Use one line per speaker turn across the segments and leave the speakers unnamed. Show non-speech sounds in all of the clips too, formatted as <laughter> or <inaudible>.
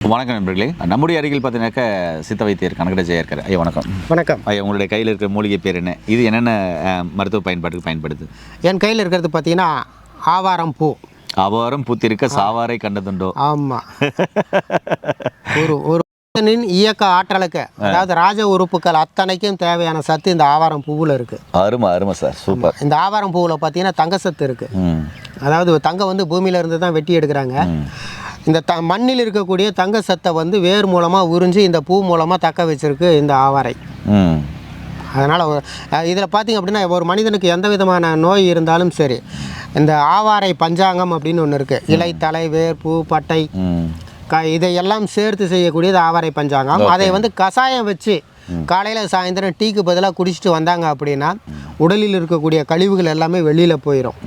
வணக்கம் நண்பர்களே. நம்முடைய அருகில் பார்த்தீங்கன்னாக்கா சித்த வைத்தியர் கனகட ஜெயா இருக்காரு. ஐயா வணக்கம்.
வணக்கம்.
ஐயா உங்களுடைய கையில் இருக்கிற மூலிகை பேர் என்ன? இது என்னென்ன மருத்துவ பயன்பாட்டுக்கு பயன்படுது?
என் கையில் இருக்கிறது பார்த்தீங்கன்னா ஆவாரம் பூ.
அபாரம் பூத்திருக்க சாவாரை கண்டதுண்டோ?
ஆமாம் <laughs> ஒரு ஒரு மனிதனின் இயக்க ஆற்றலுக்கு அதாவது ராஜ உறுப்புகள் அத்தனைக்கும் தேவையான சத்து இந்த ஆவாரம் பூவில் இருக்குது
அருமை அருமை சார். சூப்பர்.
இந்த ஆவாரம் பூவில் பார்த்தீங்கன்னா தங்க சத்து இருக்குது அதாவது தங்கம் வந்து பூமியில இருந்து தான் வெட்டி எடுக்கிறாங்க. இந்த த மண்ணில் இருக்கக்கூடிய தங்க சத்தை வந்து வேர் மூலமாக உறிஞ்சி இந்த பூ மூலமாக தக்க வச்சிருக்கு இந்த ஆவாரை. அதனால் இதில் பார்த்தீங்க அப்படின்னா ஒரு மனிதனுக்கு எந்த விதமான நோய் இருந்தாலும் சரி இந்த ஆவாரை பஞ்சாங்கம் அப்படின்னு ஒன்று இருக்குது இலை தலை வேர் பூ பட்டை க இதையெல்லாம் சேர்த்து செய்யக்கூடியது ஆவாரை பஞ்சாங்கம். அதை வந்து கஷாயம் வச்சு காலையில் சாயந்தரம் டீக்கு பதிலாக குடிச்சிட்டு வந்தாங்க அப்படின்னா உடலில் இருக்கக்கூடிய கழிவுகள் எல்லாமே வெளியில் போயிடும்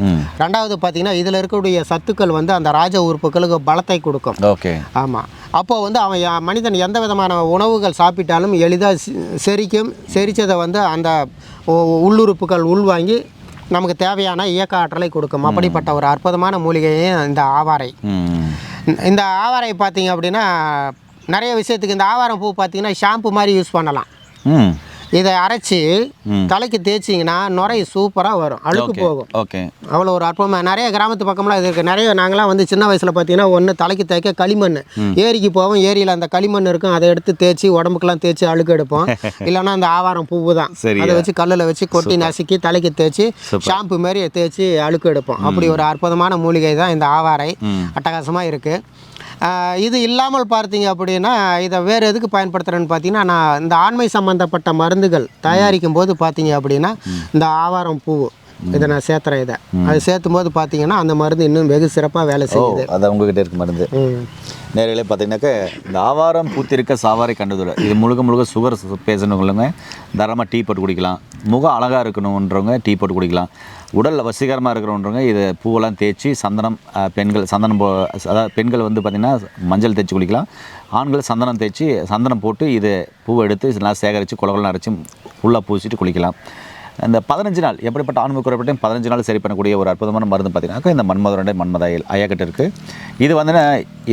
ரெண்டாவது பார்த்தீங்கன்னா இதில் இருக்கக்கூடிய சத்துக்கள் வந்து அந்த ராஜ உறுப்புகளுக்கு பலத்தை கொடுக்கும்.
ஓகே.
ஆமாம் அப்போ வந்து அவன் மனிதன் எந்த விதமான உணவுகள் சாப்பிட்டாலும் எளிதாக செரிக்கும். செரித்ததை வந்து அந்த உள்ளுறுப்புகள் உள்வாங்கி நமக்கு தேவையான இயக்க ஆற்றலை கொடுக்கும். அப்படிப்பட்ட ஒரு அற்புதமான மூலிகையே இந்த ஆவாரை. இந்த ஆவாரை பார்த்தீங்க அப்படின்னா நிறைய விஷயத்துக்கு இந்த ஆவாரம் பூ பார்த்தீங்கன்னா ஷாம்பு மாதிரி யூஸ் பண்ணலாம். இதை அரைச்சி. தலைக்கு தேய்ச்சிங்கன்னா நுரை சூப்பராக வரும். அழுக்கு போகும்.
ஓகே.
அவ்வளோ ஒரு அற்புதமாக நிறைய கிராமத்து பக்கம்லாம் இது இருக்குது நிறைய நாங்களாம் வந்து சின்ன வயசில் பார்த்தீங்கன்னா ஒன்று தலைக்கு தேய்க்க களிமண். ஏரிக்கு போவோம் ஏரியில் அந்த களிமண் இருக்கும். அதை எடுத்து தேய்ச்சி உடம்புக்கெல்லாம் தேய்ச்சி அழுக்கு எடுப்போம். <laughs> இல்லைன்னா அந்த ஆவாரம் பூவு தான். அதை வச்சு கல்லில் வச்சு கொட்டி நசுக்கி தலைக்கு தேய்ச்சி ஷாம்பு மாதிரி தேய்ச்சி அழுக்கு எடுப்போம். அப்படி ஒரு அற்புதமான மூலிகை தான் இந்த ஆவாரை. அட்டகாசமாக இருக்குது இது இல்லாமல் பார்த்தீங்க அப்படின்னா இதை வேறு எதுக்கு பயன்படுத்துகிறேன்னு பார்த்தீங்கன்னா நான் இந்த ஆண்மை சம்மந்தப்பட்ட மருந்துகள் தயாரிக்கும் போது பார்த்தீங்க அப்படின்னா இந்த ஆவாரம் பூ இதை நான் சேர்த்துறேன் இதை. அது சேர்த்தும் போது பார்த்தீங்கன்னா அந்த மருந்து இன்னும் வெகு சிறப்பாக வேலை செய்யுது.
அது உங்ககிட்ட இருக்கு மருந்து. நேரில் பார்த்தீங்கன்னாக்கா இந்த ஆவாரம் பூத்திருக்க சாவாரை கண்டதுல இது முழுக்க முழுக்க சுகர் பேசணுங்களுங்க தாராளமாக டீ போட்டு குடிக்கலாம். முகம் அழகாக இருக்கணுன்றவங்க டீ போட்டு குடிக்கலாம். உடல் வசீகரமாக இருக்கிறவன்றவங்க இதை பூவெல்லாம் தேய்ச்சி சந்தனம் பெண்கள் சந்தனம் போ அதாவது பெண்கள் வந்து பார்த்திங்கன்னா மஞ்சள் தேய்ச்சி குளிக்கலாம் ஆண்கள் சந்தனம் தேய்ச்சி சந்தனம் போட்டு இதை பூவை எடுத்து நல்லா சேகரித்து குளகுலம் அரைச்சி ஃபுல்லாக பூசிட்டு குளிக்கலாம். இந்த பதினஞ்சு நாள் எப்படிப்பட்ட ஆன்மீக குறைப்பட்டையும் பதினஞ்சு நாள் சரி பண்ணக்கூடிய ஒரு அற்புதமான மருந்து பார்த்தீங்கன்னாக்கா இந்த மன்மதரண்டை மன்மதாயில் ஐயாக்கிட்ட இருக்குது இது வந்து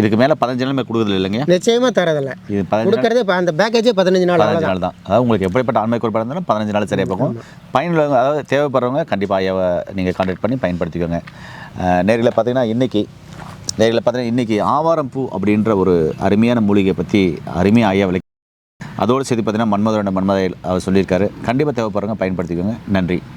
இதுக்கு மேலே பதினஞ்சு நாள் கொடுக்குறது இல்லைங்க.
நிச்சயமாக தரதில்லை.
இது
கொடுக்கறது அந்த பேக்கேஜே பதினஞ்சு நாள்
பதினஞ்சு நாள் தான் அதாவது உங்களுக்கு எப்படிப்பட்ட ஆன்மீக குறைபாடு இருந்தாலும் பதினஞ்சு நாள் சரியாக போகும். பயனுள்ளவங்க அதாவது தேவைப்படுறவங்க கண்டிப்பாக ஐயாவை நீங்கள் கான்டாக்ட் பண்ணி பயன்படுத்திக்கோங்க. நேரில் பார்த்தீங்கன்னா இன்றைக்கி நேரில் பார்த்தீங்கன்னா இன்றைக்கி ஆவாரம் பூ அப்படின்ற ஒரு அருமையான மூலிகை பற்றி அருமையாக ஐயா அதோடு சேர்த்து பார்த்தீங்கன்னா மன்மதோட மன்மதையில் அவர் சொல்லியிருக்காரு. கண்டிப்பாக தேவைப்படுறவங்க பயன்படுத்திக்கோங்க. நன்றி.